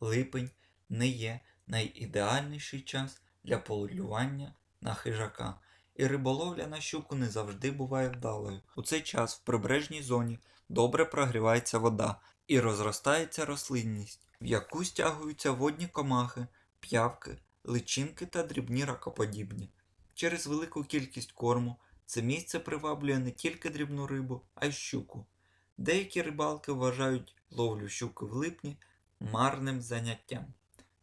липень не є найідеальніший час для полювання на хижака, і риболовля на щуку не завжди буває вдалою. У цей час в прибережній зоні добре прогрівається вода і розростається рослинність, в яку стягуються водні комахи, п'явки, личинки та дрібні ракоподібні. Через велику кількість корму це місце приваблює не тільки дрібну рибу, а й щуку. Деякі рибалки вважають ловлю щуки в липні марним заняттям.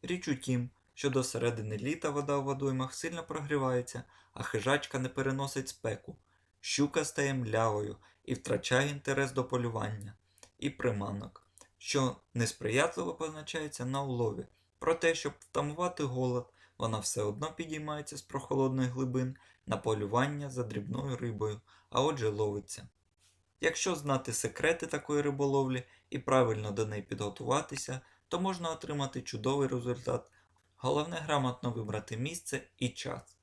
Річ у тім, що до середини літа вода у водоймах сильно прогрівається, а хижачка не переносить спеку. Щука стає млявою і втрачає інтерес до полювання і приманок, що несприятливо позначається на улові. Проте, щоб втамувати голод, вона все одно підіймається з прохолодних глибин на полювання за дрібною рибою, а отже ловиться. Якщо знати секрети такої риболовлі і правильно до неї підготуватися, то можна отримати чудовий результат. Головне грамотно вибрати місце і час.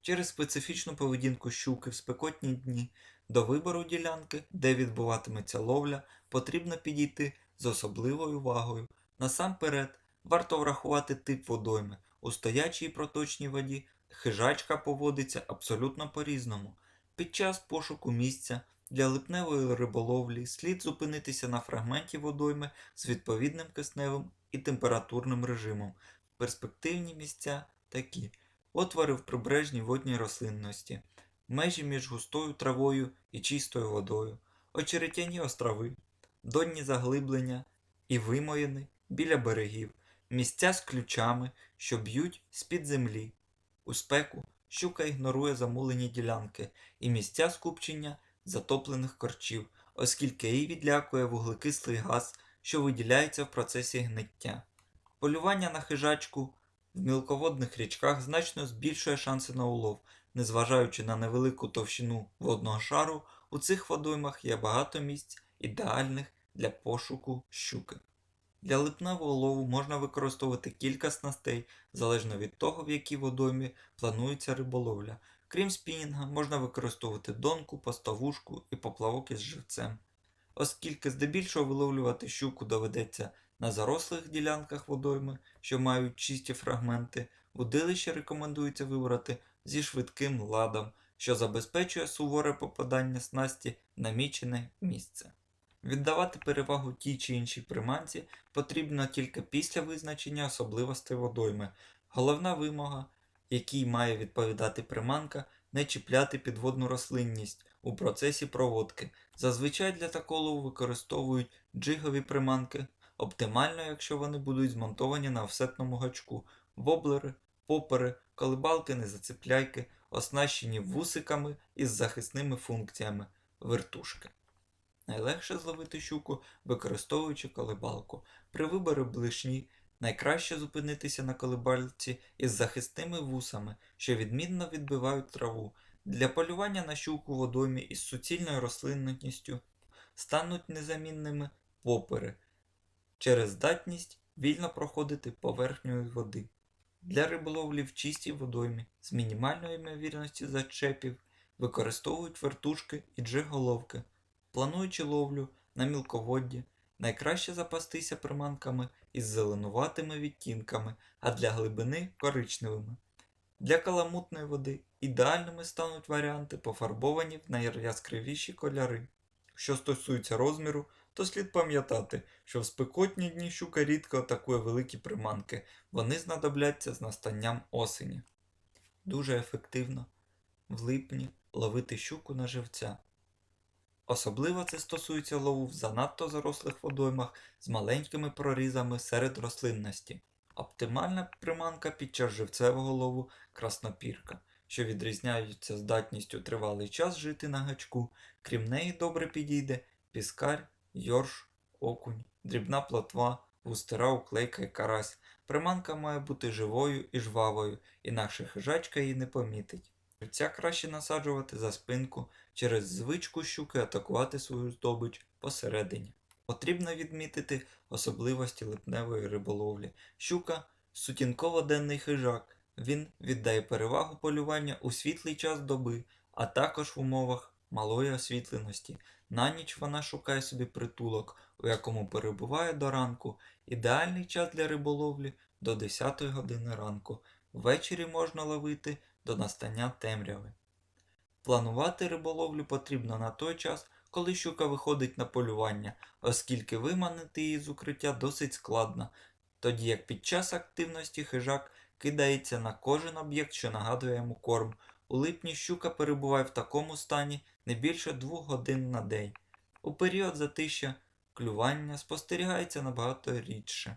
Через специфічну поведінку щуки в спекотні дні до вибору ділянки, де відбуватиметься ловля, потрібно підійти з особливою увагою. Насамперед, варто врахувати тип водойми. У стоячій проточній воді хижачка поводиться абсолютно по-різному. Під час пошуку місця для липневої риболовлі слід зупинитися на фрагменті водойми з відповідним кисневим і температурним режимом. Перспективні місця такі: отвори в прибережній водній рослинності, межі між густою травою і чистою водою, очеретяні острови, донні заглиблення і вимоїни біля берегів, місця з ключами, що б'ють з-під землі. У спеку щука ігнорує замулені ділянки. І місця скупчення затоплених корчів, оскільки її відлякує вуглекислий газ, що виділяється в процесі гниття. Полювання на хижачку в мілководних річках значно збільшує шанси на улов. Незважаючи на невелику товщину водного шару, у цих водоймах є багато місць ідеальних для пошуку щуки. Для липневого лову можна використовувати кілька снастей, залежно від того, в якій водоймі планується риболовля. Крім спінінга, можна використовувати донку, поставушку і поплавок із живцем. Оскільки здебільшого виловлювати щуку доведеться на зарослих ділянках водойми, що мають чисті фрагменти, удилище рекомендується вибрати зі швидким ладом, що забезпечує суворе попадання снасті в намічене місце. Віддавати перевагу тій чи іншій приманці потрібно тільки після визначення особливостей водойми. Головна вимога, якій має відповідати приманка, не чіпляти підводну рослинність у процесі проводки. Зазвичай для такого використовують джигові приманки, оптимально, якщо вони будуть змонтовані на офсетному гачку, воблери, попери, колибалки, незацепляйки, оснащені вусиками із захисними функціями, вертушки. Найлегше зловити щуку, використовуючи колибалку. При виборі блишні найкраще зупинитися на колибальці із захисними вусами, що відмінно відбивають траву. Для полювання на щуку в водоймі із суцільною рослинністю стануть незамінними попери через здатність вільно проходити поверхнею води. Для риболовлі в чистій водоймі з мінімальною ймовірністю зачепів використовують вертушки і джиголовки. Плануючи ловлю на мілководді, найкраще запастися приманками із зеленуватими відтінками, а для глибини коричневими. Для каламутної води ідеальними стануть варіанти, пофарбовані в найяскравіші кольори. Що стосується розміру, то слід пам'ятати, що в спекотні дні щука рідко атакує великі приманки, вони знадобляться з настанням осені. Дуже ефективно в липні ловити щуку на живця. Особливо це стосується лову в занадто зарослих водоймах з маленькими прорізами серед рослинності. Оптимальна приманка під час живцевого лову краснопірка, що відрізняються здатністю тривалий час жити на гачку, крім неї добре підійде піскар, йорш, окунь, дрібна плотва, густера, уклейка і карась. Приманка має бути живою і жвавою, інакше хижачка її не помітить. Живця краще насаджувати за спинку через звичку щуки атакувати свою здобич посередині. Потрібно відмітити особливості липневої риболовлі. Щука сутінково-денний хижак. Він віддає перевагу полювання у світлий час доби, а також в умовах малої освітленості. На ніч вона шукає собі притулок у якому перебуває до ранку, ідеальний час для риболовлі до 10 години ранку. Ввечері можна ловити до настання темряви. Планувати риболовлю потрібно на той час, коли щука виходить на полювання, оскільки виманити її з укриття досить складно, тоді як під час активності хижак кидається на кожен об'єкт, що нагадує йому корм. У липні щука перебуває в такому стані не більше двох годин на день. У період затища клювання спостерігається набагато рідше.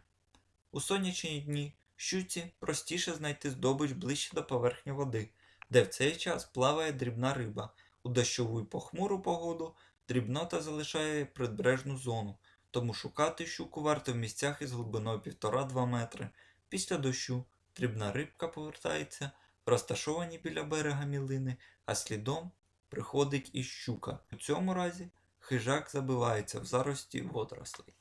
У сонячні дні щуці простіше знайти здобич ближче до поверхні води, де в цей час плаває дрібна риба. У дощову й похмуру погоду дрібнота залишає прибережну зону, тому шукати щуку варто в місцях із глибиною 1,5-2 метри. Після дощу дрібна рибка повертається розташовані біля берега мілини, а слідом приходить і щука. У цьому разі хижак забивається в зарості водорослей.